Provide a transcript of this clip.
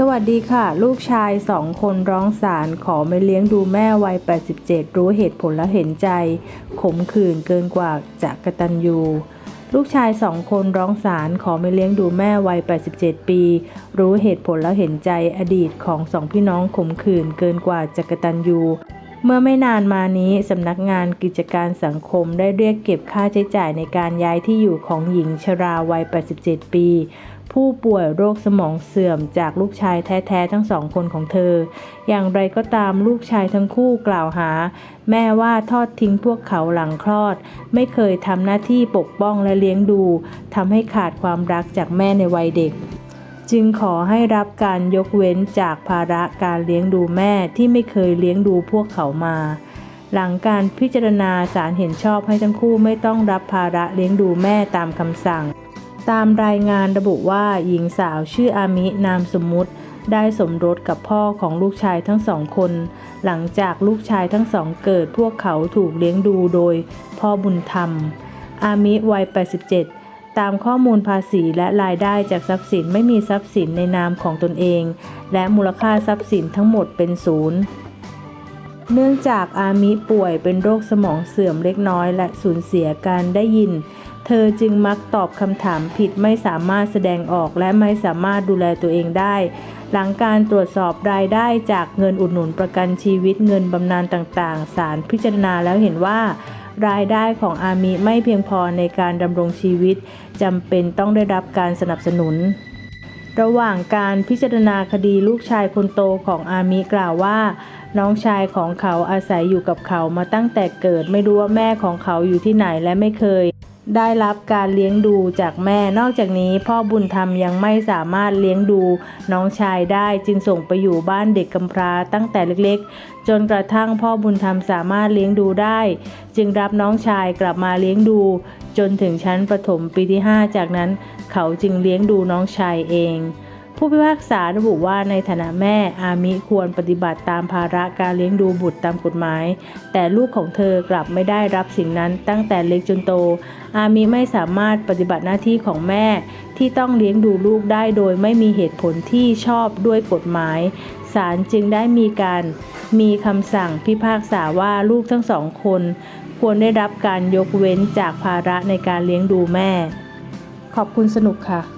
สวัสดีค่ะ ลูกชายสองคนร้องศาลขอไม่เลี้ยงดูแม่วัย 87 รู้เหตุผลและเห็นใจ ขมขื่นเกินกว่าจะกตัญญูลูกชายสองคนร้องศาลขอไม่เลี้ยงดูแม่วัย 87 ปี รู้เหตุผลและเห็นใจอดีตของสองพี่น้องขมขื่นเกินกว่าจะกตัญญู เมื่อไม่นานมานี้สำนักงานกิจการสังคมได้เรียกเก็บค่าใช้จ่ายในการย้ายที่อยู่ของหญิงชราวัย 87 ปี ผู้ป่วยโรคสมองเสื่อมจากลูกชายแท้ๆทั้งสองคนของเธอ อย่างไรก็ตามลูกชายทั้งคู่กล่าวหา แม่ว่าทอดทิ้งพวกเขาหลังคลอด ไม่เคยทำหน้าที่ปกป้องและเลี้ยงดูทำให้ขาดความรักจากแม่ในวัยเด็ก จึงขอให้รับการยกเว้นจากภาระการเลี้ยงดูแม่ที่ไม่เคยเลี้ยงดูพวกเขามา หลังการพิจารณาศาลเห็นชอบให้ทั้งคู่ไม่ต้องรับภาระเลี้ยงดูแม่ตามคำสั่ง ตามรายงานระบุว่าหญิงสาวชื่ออามินามสมมุติ ได้สมรสกับพ่อของลูกชายทั้งสองคน หลังจากลูกชายทั้งสองเกิดพวกเขาถูกเลี้ยงดูโดยพ่อบุญธรรม อามิวัย 87 ตามข้อมูลภาษีและรายได้จากทรัพย์สินไม่มีทรัพย์สินในนามของตนเอง และมูลค่าทรัพย์สินทั้งหมดเป็นศูนย์เนื่องจากอามิป่วยเป็นโรคสมองเสื่อมเล็กน้อยและสูญเสียการได้ยิน เธอจึงมักตอบคำถามผิดไม่สามารถแสดงออกและไม่สามารถดูแลตัวเองได้ หลังการตรวจสอบรายได้จากเงินอุดหนุนประกันชีวิตเงินบำนาญต่างๆ ศาลพิจารณาแล้วเห็นว่า รายได้ของอามิไม่เพียงพอในการดำรงชีวิตจำเป็นต้องได้รับการสนับสนุน ระหว่างการพิจารณาคดีลูกชายคนโตของอามิกล่าวว่า น้องชายของเขาอาศัยอยู่กับเขามาตั้งแต่เกิดไม่รู้ว่าแม่ของเขาอยู่ที่ไหนและไม่เคย ได้รับการเลี้ยงดูจากแม่ นอกจากนี้พ่อบุญธรรมยังไม่สามารถเลี้ยงดูน้องชายได้จึงส่งไปอยู่บ้านเด็กกำพร้าตั้งแต่เล็กๆ จนกระทั่งพ่อบุญธรรมสามารถเลี้ยงดูได้ จึงรับน้องชายกลับมาเลี้ยงดู จนถึงชั้นประถมปีที่ 5 จากนั้น เขาจึงเลี้ยงดูน้องชายเอง ผู้พิพากษาระบุว่าในฐานะแม่อามิควรปฏิบัติตามภาระการเลี้ยงดูบุตรตามกฎหมาย แต่ลูกของเธอกลับไม่ได้รับสิ่งนั้นตั้งแต่เล็กจนโต อามิไม่สามารถปฏิบัติหน้าที่ของแม่ที่ต้องเลี้ยงดูลูกได้โดยไม่มีเหตุผลที่ชอบด้วยกฎหมายศาลจึงได้มีการมีคำสั่งพิพากษาว่าลูกทั้งสองคน ควรได้รับการยกเว้นจากภาระในการเลี้ยงดูแม่ ขอบคุณสนุกค่ะ